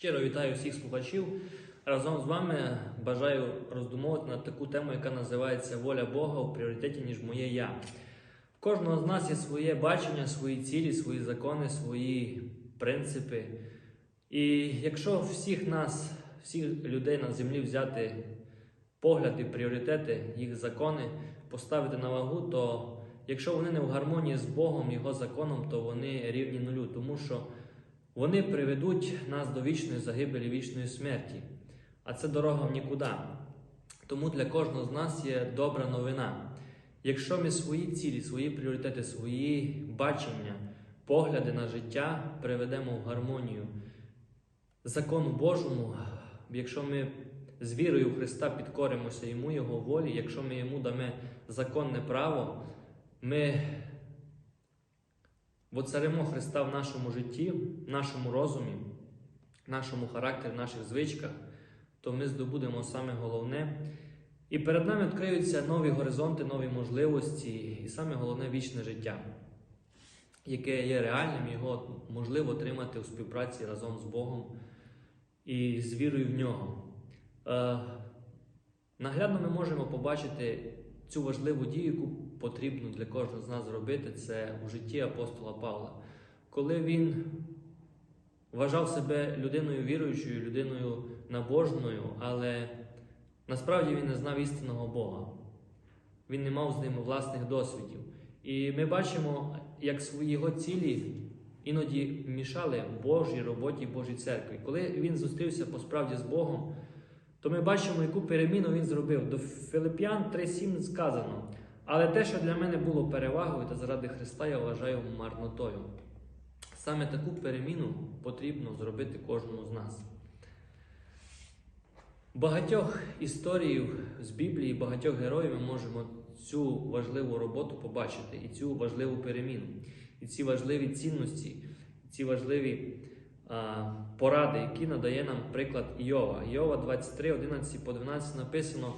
Щиро вітаю всіх слухачів. Разом з вами бажаю роздумовувати на таку тему, яка називається Воля Бога у пріоритеті, ніж моє я. В кожного з нас є своє бачення, свої цілі, свої закони, свої принципи. І якщо всіх нас, всіх людей на землі взяти погляди, пріоритети, їх закони, поставити на вагу, то якщо вони не в гармонії з Богом, Його законом, то вони рівні нулю, тому що вони приведуть нас до вічної загибелі, вічної смерті. А це дорога в нікуди. Тому для кожного з нас є добра новина. Якщо ми свої цілі, свої пріоритети, свої бачення, погляди на життя приведемо в гармонію закону Божому, якщо ми з вірою в Христа підкоримося йому, Його волі, якщо ми йому дамо законне право, ми воцаримо Христа в нашому житті, в нашому розумі, в нашому характері, в наших звичках, то ми здобудемо саме головне. І перед нами відкриються нові горизонти, нові можливості, і саме головне вічне життя, яке є реальним, його можливо отримати у співпраці разом з Богом і з вірою в нього. Е, наглядно ми можемо побачити цю важливу дію, яку потрібно для кожного з нас зробити, це у житті апостола Павла. Коли він вважав себе людиною віруючою, людиною набожною, але насправді він не знав істинного Бога. Він не мав з ним власних досвідів. І ми бачимо, як свої його цілі іноді мішали Божій роботі Божій церкві. Коли він зустрівся по справді з Богом, то ми бачимо, яку переміну він зробив. До Филип'ян 3.7 сказано. Але те, що для мене було перевагою, та заради Христа я вважаю марнотою. Саме таку переміну потрібно зробити кожному з нас. Багатьох історій з Біблії, багатьох героїв ми можемо цю важливу роботу побачити, і цю важливу переміну, і ці важливі цінності, і ці важливі а, поради, які надає нам приклад Іова. Іова 23, 11 по 12 написано.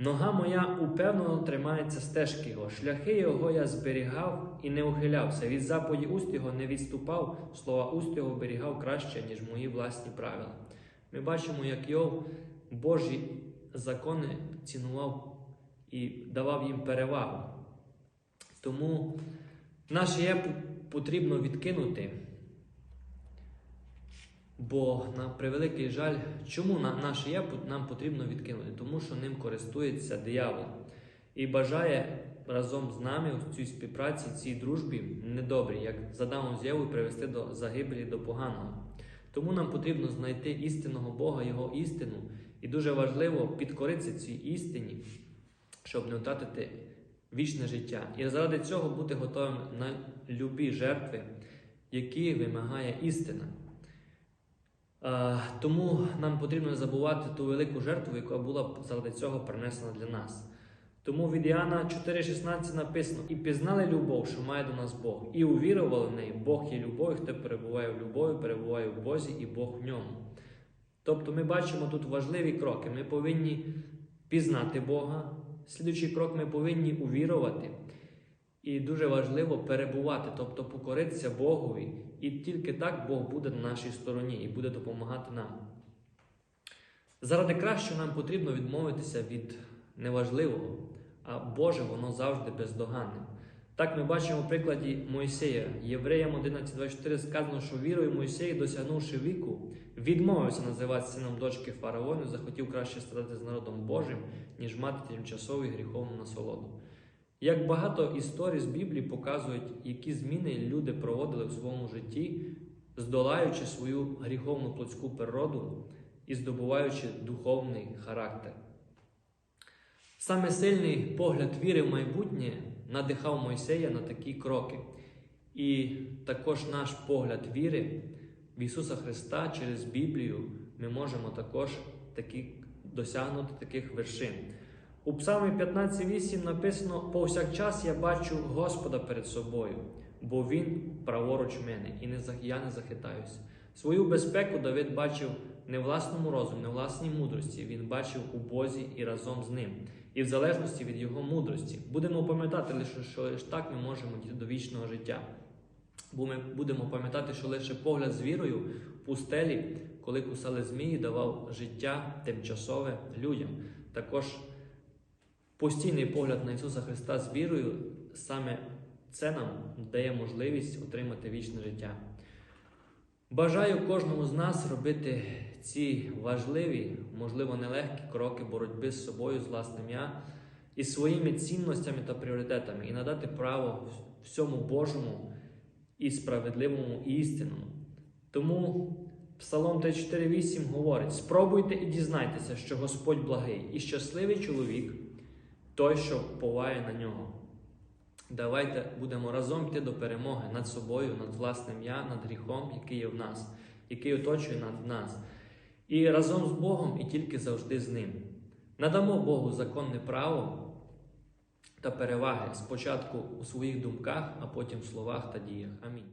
Нога моя упевнено тримається стежки його, шляхи його я зберігав і не ухилявся. Від заповіді уст його не відступав, слова уст його оберігав краще, ніж мої власні правила. Ми бачимо, як Йов Божі закони цінував і давав їм перевагу. Тому наше я потрібно відкинути. Бо на превеликий жаль, чому на наше я нам потрібно відкинути? Тому що ним користується диявол і бажає разом з нами у цій співпраці, цій дружбі недобрі, як з Адамом з привести до загибелі, до поганого. Тому нам потрібно знайти істинного Бога, Його істину, і дуже важливо підкоритися цій істині, щоб не втратити вічне життя. І заради цього бути готовим на любі жертви, які вимагає істина. Тому нам потрібно не забувати ту велику жертву, яка була заради цього принесена для нас. Тому від Іоанна 4,16 написано: І пізнали любов, що має до нас Бог, і увірували в неї, Бог є любов, хто перебуває в любові, перебуває в Бозі, і Бог в ньому. Тобто ми бачимо тут важливі кроки. Ми повинні пізнати Бога. Слідуючий крок ми повинні увірувати. І дуже важливо перебувати, тобто покоритися Богові. І тільки так Бог буде на нашій стороні і буде допомагати нам. Заради кращого нам потрібно відмовитися від неважливого, а Боже, воно завжди бездоганне. Так ми бачимо в прикладі Мойсея. Євреям 11.24 сказано, що вірою Мойсей, досягнувши віку, відмовився називати сином дочки фараону, захотів краще стати з народом Божим, ніж мати тимчасову гріховну насолоду. Як багато історій з Біблії показують, які зміни люди проводили в своєму житті, здолаючи свою гріховну плотську природу і здобуваючи духовний характер. Саме сильний погляд віри в майбутнє надихав Мойсея на такі кроки. І також наш погляд віри в Ісуса Христа через Біблію ми можемо також такі, досягнути таких вершин. У Псалмі 15.8 написано: повсякчас я бачу Господа перед собою, бо Він праворуч мене, і я не захитаюся. Свою безпеку Давид бачив не власному розумі, не власній мудрості. Він бачив у Бозі і разом з ним, і в залежності від Його мудрості. Будемо пам'ятати, лише, що лише так ми можемо дійти до вічного життя. Бо ми будемо пам'ятати, що лише погляд з вірою в пустелі, коли кусали змії, давав життя тимчасове людям. Також постійний погляд на Ісуса Христа з вірою, саме це нам дає можливість отримати вічне життя. Бажаю кожному з нас робити ці важливі, можливо, нелегкі кроки боротьби з собою, з власним я і своїми цінностями та пріоритетами, і надати право всьому Божому і справедливому і істинному. Тому Псалом 34.8 говорить: спробуйте і дізнайтеся, що Господь благий і щасливий чоловік, той, що поває на нього. Давайте будемо разом йти до перемоги над собою, над власним я, над гріхом, який є в нас, який оточує над нас. І разом з Богом, і тільки завжди з Ним. Надамо Богу законне право та переваги спочатку у своїх думках, а потім в словах та діях. Амінь.